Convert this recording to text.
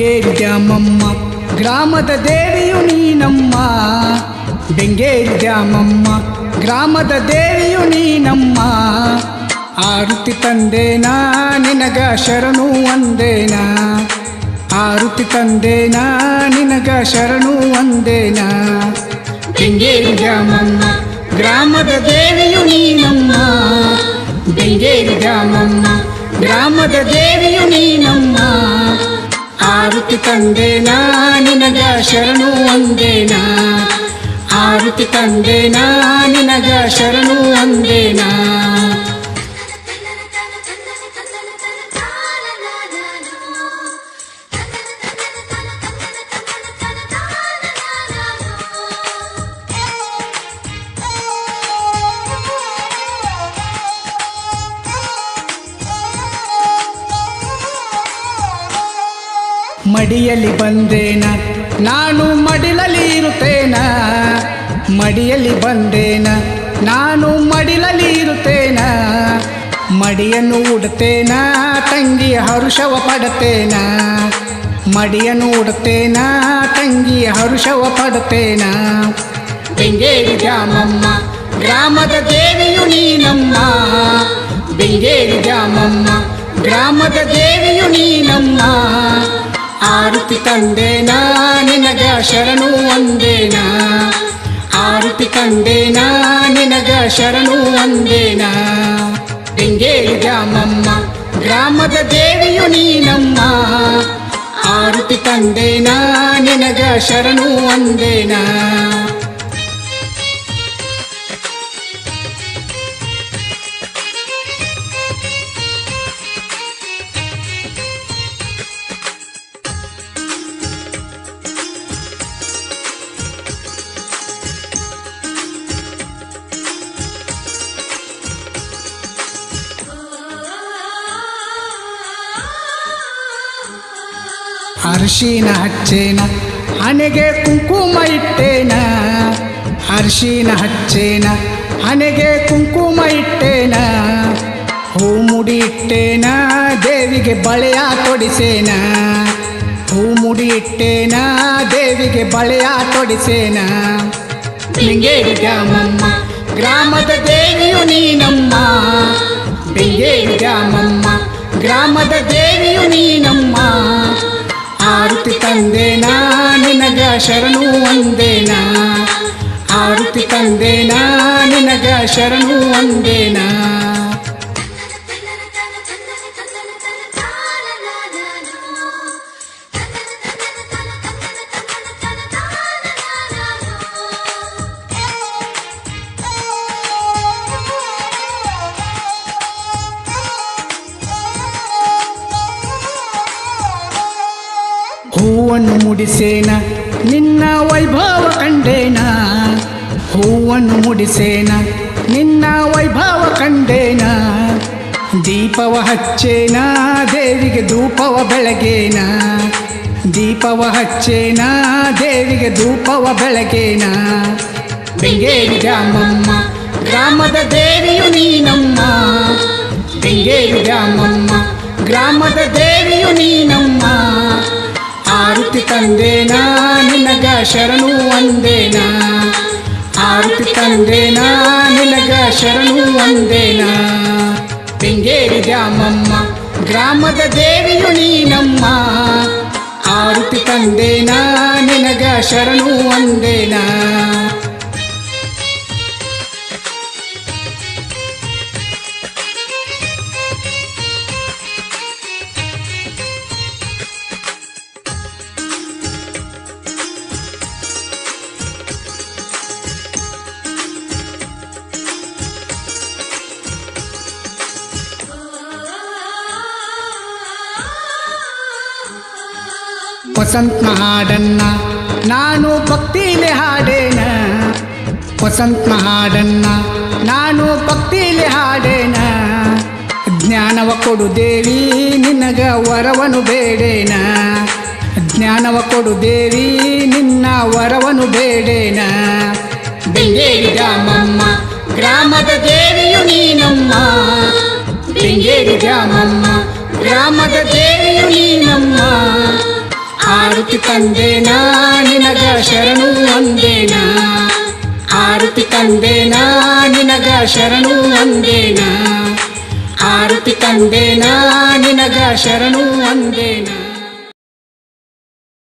ದ್ಯಾಮಮ್ಮ ಗ್ರಾಮದ ದೇವಿಯು ನೀನಮ್ಮ ಬೆಂಗೇರಿ ದ್ಯಾಮಮ್ಮ ಗ್ರಾಮದ ದೇವಿಯು ನೀನಮ್ಮ ಆರುತಿ ತಂದೇನಾ ನಿನಗ ಶರಣು ಒಂದೇನಾ ಆರುತಿ ತಂದೇನಾ ನಿನಗ ಶರಣು ಒಂದೇನಾ ಬೆಂಗೇರಿ ದ್ಯಾಮಮ್ಮ ಗ್ರಾಮದ ದೇವಿಯು ನೀನಮ್ಮ ಬೆಂಗೇರಿ ದ್ಯಾಮಮ್ಮ ಗ್ರಾಮದ ದೇವಿಯು ನೀನಮ್ಮ ಆರುತಿ ತಂದೇನಾ ನಿನಗ ಶರಣು ಒಂದೇನಾ ಆರುತಿ ತಂದೇನಾ ನಿನಗ ಶರಣು ಒಂದೇನಾ ಮಡಿಯಲ್ಲಿ ಬಂದೇನ, ನಾನು ಮಡಿಲಲ್ಲಿ ಇರುತ್ತೇನ? ಮಡಿಯಲ್ಲಿ ಬಂದೇನ, ನಾನು ಮಡಿಲಲ್ಲಿ ಇರುತ್ತೇನ? ಮಡಿಯನ್ನು ಉಡುತ್ತೇನ, ತಂಗಿಯ ಹರುಷವ ಪಡುತ್ತೇನ? ಮಡಿಯನ್ನು ಉಡುತ್ತೇನ, ತಂಗಿಯ ಹರುಷವ ಪಡುತ್ತೇನ? ಬೆಂಗೇರಿ ಜಾಮಮ್ಮ ಗ್ರಾಮದ ದೇವಿಯು ನೀನಮ್ಮ. ಬೆಂಗೇರಿ ಜಾಮಮ್ಮ ಗ್ರಾಮದ ದೇವಿಯು ನೀನಮ್ಮ. ಆರುತಿ ತಂದೇನಾ ನಿನಗ ಶರಣು ಒಂದೇನಾ ಆರುತಿ ತಂದೇನಾ ನಿನಗ ಶರಣು ಒಂದೇನಾ ಬೆಂಗೇರಿ ಜಾಮಮ್ಮ ಗ್ರಾಮದ ದೇವಿಯು ನೀನಮ್ಮ ಆರುತಿ ತಂದೇನಾ ನಿನಗ ಶರಣು ಒಂದೇನಾ ಅರಿಶಿನ ಹಚ್ಚೇನ, ಹಣೆಗೆ ಕುಂಕುಮ ಇಟ್ಟೇನ. ಅರಿಶಿನ ಹಚ್ಚೇನ, ಹಣೆಗೆ ಕುಂಕುಮ ಇಟ್ಟೇನ. ಹೂ ಮುಡಿ ಇಟ್ಟೇನ, ದೇವಿಗೆ ಬಳೆಯ ತೊಡಿಸೇನ. ಹೂ ಮುಡಿ ಇಟ್ಟೇನ, ದೇವಿಗೆ ಬಳೆಯ ತೊಡಿಸೇನ. ಬೆಂಗೇರಿ ಗ್ರಾಮಮ್ಮ ಗ್ರಾಮದ ದೇವಿಯು ನೀನಮ್ಮ. ಬೆಂಗೇರಿ ಗ್ರಾಮಮ್ಮ ಗ್ರಾಮದ ದೇವಿಯು ನೀನಮ್ಮ. ಆರುತಿ ತಂದೇನಾ ನಿನಗ ಶರಣು ಒಂದೇನಾ ಆರುತಿ ತಂದೇನಾ ನಿನಗ ಶರಣು ಒಂದೇನಾ ಹೂವನ್ನು ಮುಡಿಸೇನ ನಿನ್ನ ವೈಭವ ಕಂಡೇನ ಹೂವನ್ನು ಮುಡಿಸೇನ ನಿನ್ನ ವೈಭವ ಕಂಡೇನ ದೀಪವ ಹಚ್ಚೇನ ದೇವಿಗೆ ಧೂಪವ ಬೆಳಗೇನ ದೀಪವ ಹಚ್ಚೇನ ದೇವಿಗೆ ಧೂಪವ ಬೆಳಗೇನ ಬೆಂಗೇರಿ ಗ್ರಾಮಮ್ಮ ಗ್ರಾಮದ ದೇವಿಯು ನೀನಮ್ಮ ಬೆಂಗೇರಿ ಗ್ರಾಮಮ್ಮ ಗ್ರಾಮದ ದೇವಿಯು ನೀನಮ್ಮ ಆರುತಿ ತಂದೇನಾ ನಿನಗ ಶರಣು ಒಂದೇನಾ ಆರುತಿ ತಂದೇನಾ ನಿನಗ ಶರಣು ಒಂದೇನಾ ಬೆಂಗೇರಿ ಗ್ರಾಮಮ್ಮ ಗ್ರಾಮದ ದೇವಿಯು ನೀನಮ್ಮ. ಆರುತಿ ತಂದೇನಾ ನಿನಗ ಶರಣು ಒಂದೇನಾ ವಸಂತ ಹಾಡನ್ನ ನಾನು ಭಕ್ತಿಲಿ ಹಾಡೇನ? ವಸಂತ ಹಾಡನ್ನ ನಾನು ಭಕ್ತಿಲಿ ಹಾಡೇನ? ಜ್ಞಾನವ ಕೊಡು ದೇವಿ, ನಿನಗ ವರವನು ಬೇಡೇನ? ಜ್ಞಾನವ ಕೊಡು ದೇವಿ, ನಿನ್ನ ವರವನು ಬೇಡೇನ? ಬೆಂಗೇರಿ ಗ್ರಾಮಮ್ಮ ಗ್ರಾಮದ ದೇವಿಯು ನೀನಮ್ಮ. ಬೆಂಗೇರಿ ಗ್ರಾಮಮ್ಮ ಗ್ರಾಮದ ದೇವಿಯು ನೀನಮ್ಮ. ಆರುತಿ ಆರುತಿ ತಂದೇನಾ ನಿನಗ ಶರಣು ಅಂದೇನಾ ಆರುತಿ ತಂದೇನಾ ನಿನಗ ಶರಣು ಅಂದೇನಾ ಆರುತಿ ತಂದೇನಾ ನಿನಗ ಶರಣು ಅಂದೇನಾ